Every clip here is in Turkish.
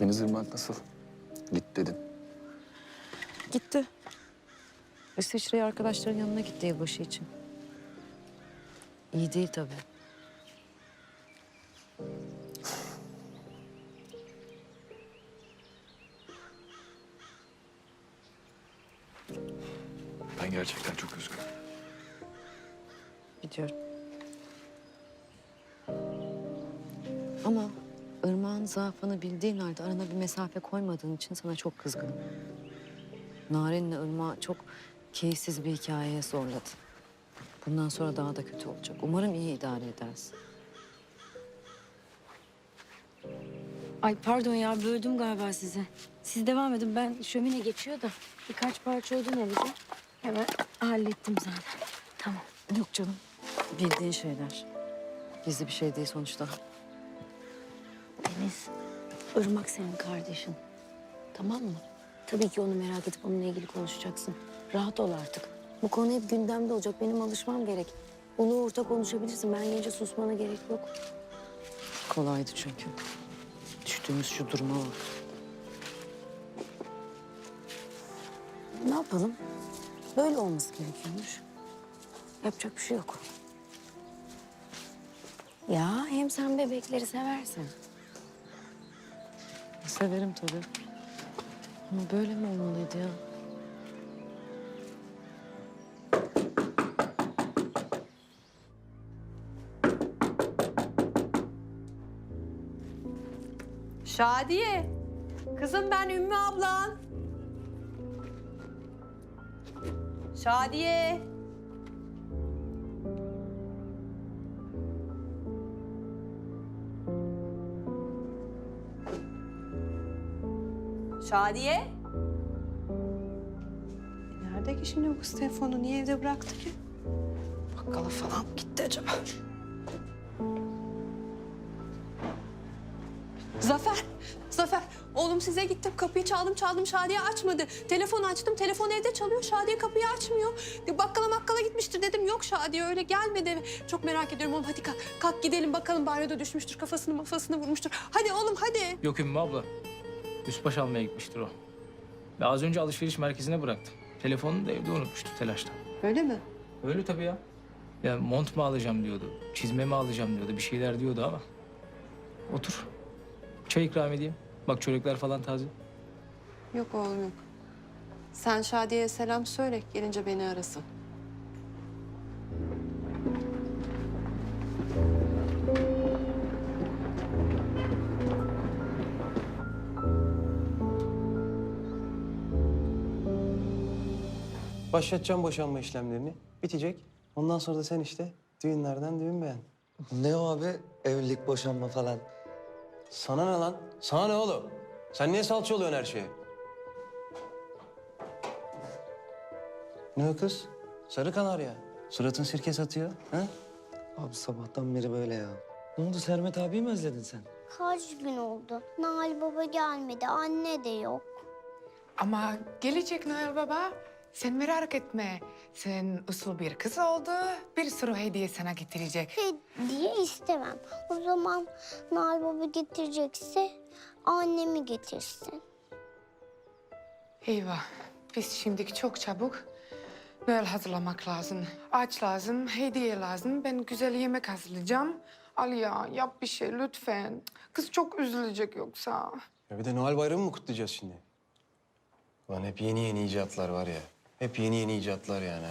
Deniz Irmak nasıl? Git dedin. Gitti. İsviçre'ye arkadaşların yanına gitti yılbaşı için. İyi değil tabii. Ben gerçekten çok üzgünüm. Biliyorum. Ama zaafını bildiğin halde arana bir mesafe koymadığın için sana çok kızgınım. Naren'le Irmak'ı çok keyifsiz bir hikayeye zorladın. Bundan sonra daha da kötü olacak. Umarım iyi idare edersin. Ay pardon ya böldüm galiba sizi. Siz devam edin ben şömine geçiyor da birkaç parça odun alacağım. Hemen hallettim zaten. Tamam. Yok canım. Bildiğin şeyler. Gizli bir şey değil sonuçta. Deniz, Irmak senin kardeşin. Tamam mı? Tabii ki onu merak edip onunla ilgili konuşacaksın. Rahat ol artık. Bu konu hep gündemde olacak. Benim alışmam gerek. Onu orta konuşabilirsin. Ben gelince susmana gerek yok. Kolaydı çünkü. Düştüğümüz şu duruma bak. Ne yapalım? Böyle olması gerekiyormuş. Yapacak bir şey yok. Ya hem sen bebekleri seversin. Severim tabii. Ama böyle mi olmalıydı ya? Şadiye. Kızım ben Ümmü ablan. Şadiye. Şadiye. Nerede ki şimdi bu kız telefonu? Niye evde bıraktı ki? Bakkala falan mı gitti acaba? Zafer, Zafer. Oğlum size gittim. Kapıyı çaldım çaldım. Şadiye açmadı. Telefon açtım. Telefon evde çalıyor. Şadiye kapıyı açmıyor. Bakkala makkala gitmiştir dedim. Yok Şadiye öyle gelmedi eve. Çok merak ediyorum oğlum. Hadi kalk. Kalk gidelim bakalım. Banyoda düşmüştür. Kafasını mafasını vurmuştur. Hadi oğlum hadi. Yok Ümmü abla. Üst baş almaya gitmiştir o. Ve az önce alışveriş merkezine bıraktım. Telefonunu da evde unutmuştu telaştan. Öyle mi? Öyle tabii ya. Ya mont mu alacağım diyordu, çizme mi alacağım diyordu, bir şeyler diyordu ama. Otur. Çay ikram edeyim. Bak çörekler falan taze. Yok oğlum yok. Sen Şadiye'ye selam söyle. Gelince beni arasın. Başlatacağım boşanma işlemlerini. Bitecek. Ondan sonra da sen işte düğünlerden düğün beğen. Ne o abi? Evlilik, boşanma falan. Sana ne lan? Sana ne oğlum? Sen niye salça oluyorsun her şeye? Ne o kız? Sarı kanarya. Suratın sirke satıyor. Ha? Abi sabahtan beri böyle ya. Ne oldu Sermet abi mi özledin sen? Kaç gün oldu? Nail Baba gelmedi, anne de yok. Ama gelecek Noel Baba. Sen merak etme. Sen usul bir kız oldu. Bir sürü hediye sana getirecek. Hediye istemem. O zaman Nail Baba getirecekse annemi getirsin. Eyvah. Biz şimdiki çok çabuk Noel hazırlamak lazım. Aç lazım, hediye lazım. Ben güzel yemek hazırlayacağım. Al ya yap bir şey lütfen. Kız çok üzülecek yoksa. Ya bir de Noel Bayramı mı kutlayacağız şimdi? Lan hep yeni yeni icatlar var ya. Hep yeni yeni icatlar yani.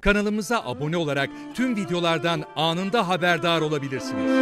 Kanalımıza abone olarak tüm videolardan anında haberdar olabilirsiniz.